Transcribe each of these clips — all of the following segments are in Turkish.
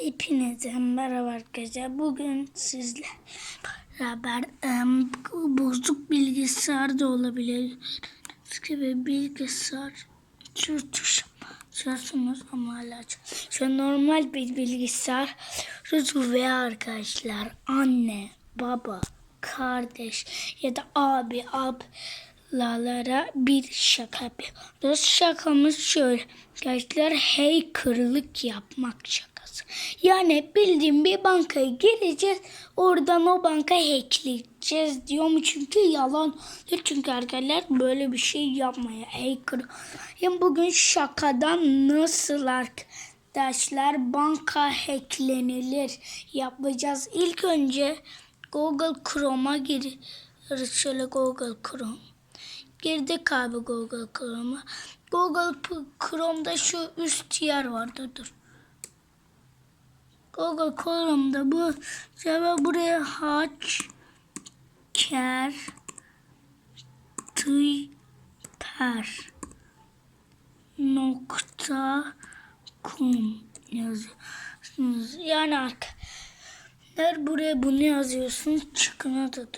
Hepinize merhaba arkadaşlar. Bugün sizle beraber em, bozuk bilgisayar da olabilir. gibi bilgisayar çözüyorsunuz ama hala. Şu normal bir bilgisayar veya arkadaşlar anne, baba, kardeş ya da abi, ablalara bir şaka yapıyoruz. Şakamız şöyle. Arkadaşlar hackerlık yapmak şakası. Yani bildiğim bir bankaya gireceğiz. Oradan o banka hackleyeceğiz diyorum. Çünkü yalan. Çünkü arkadaşlar böyle bir şey yapmaya hacker. Yani bugün şakadan nasıl arkadaşlar banka hacklenilir yapacağız. İlk önce Google Chrome'a giriyoruz. Şöyle Google Chrome. Girdik abi Google Chrome'a. Google Chrome'da şu üst yer vardı dur. Google Chrome'da bu cevap buraya haç ker twitter nokta com yazıyorsunuz. Yani arkadaşlar buraya bunu yazıyorsun. Çıkına da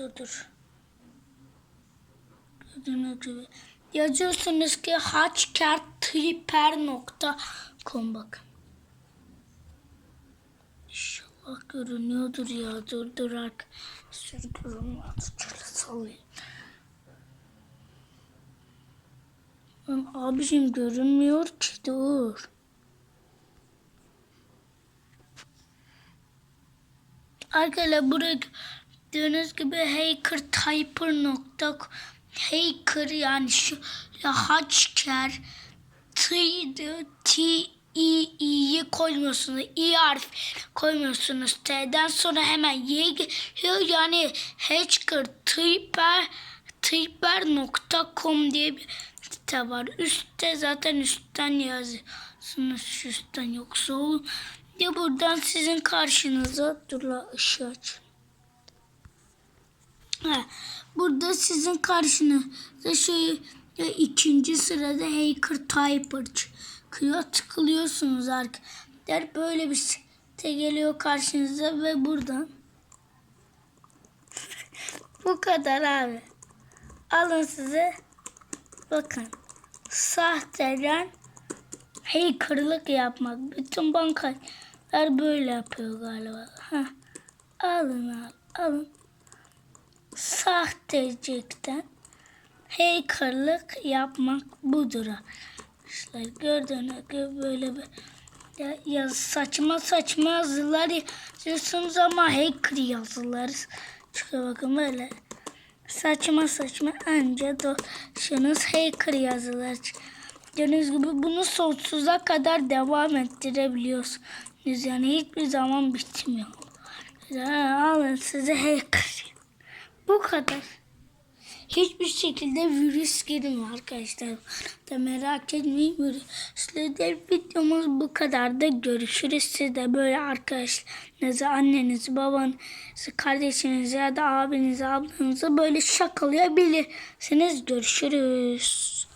gibi. Yazıyorsunuz ki haçkertriper.com bakın. İnşallah görünüyordur ya. Dur dur ark. Sürgürüm şöyle sallayayım. Lan abicim görünmüyor ki dur. Arkadaşlar buraya gördüğünüz gibi hackertyper.com hacker yani şu hacker t t i i'yi koymuyorsunuz. i harf koymuyorsunuz. T'den sonra hemen y geliyor. Yani hacker typer typer.com diye bir site var. Üstte zaten üstten yazıyorsunuz. Üstten yoksa olur. Ya buradan sizin karşınıza dur la ışığı aç. Ha, burada sizin karşınızda şey ya ikinci sırada Hacker Typer çıkıyor. Tıklıyorsunuz arkadaşlar. Böyle bir site geliyor karşınıza ve buradan bu kadar abi. Alın size bakın sahteden hackerlık yapmak. Bütün bankalar böyle yapıyor galiba. Heh. Alın al, alın sahtecilikten hackerlık yapmak budur. İşte gördüğünüz gibi böyle bir ya, ya saçma saçma yazılar yazıyorsunuz ama hacker yazılar çıkıyor bakın böyle saçma saçma anca dolaşınız hacker yazılar Gördüğünüz gibi bunu sonsuza kadar devam ettirebiliyorsunuz. Yani hiçbir zaman bitmiyor. Alın size hacker. Bu kadar. Hiçbir şekilde virüs girmiyor arkadaşlar. Da merak etmeyin virüsle videomuz bu kadar da görüşürüz. Siz de böyle arkadaşlarınızı, annenizi, babanızı, kardeşinizi ya da abinizi, ablanızı böyle şakalayabilirsiniz. Görüşürüz.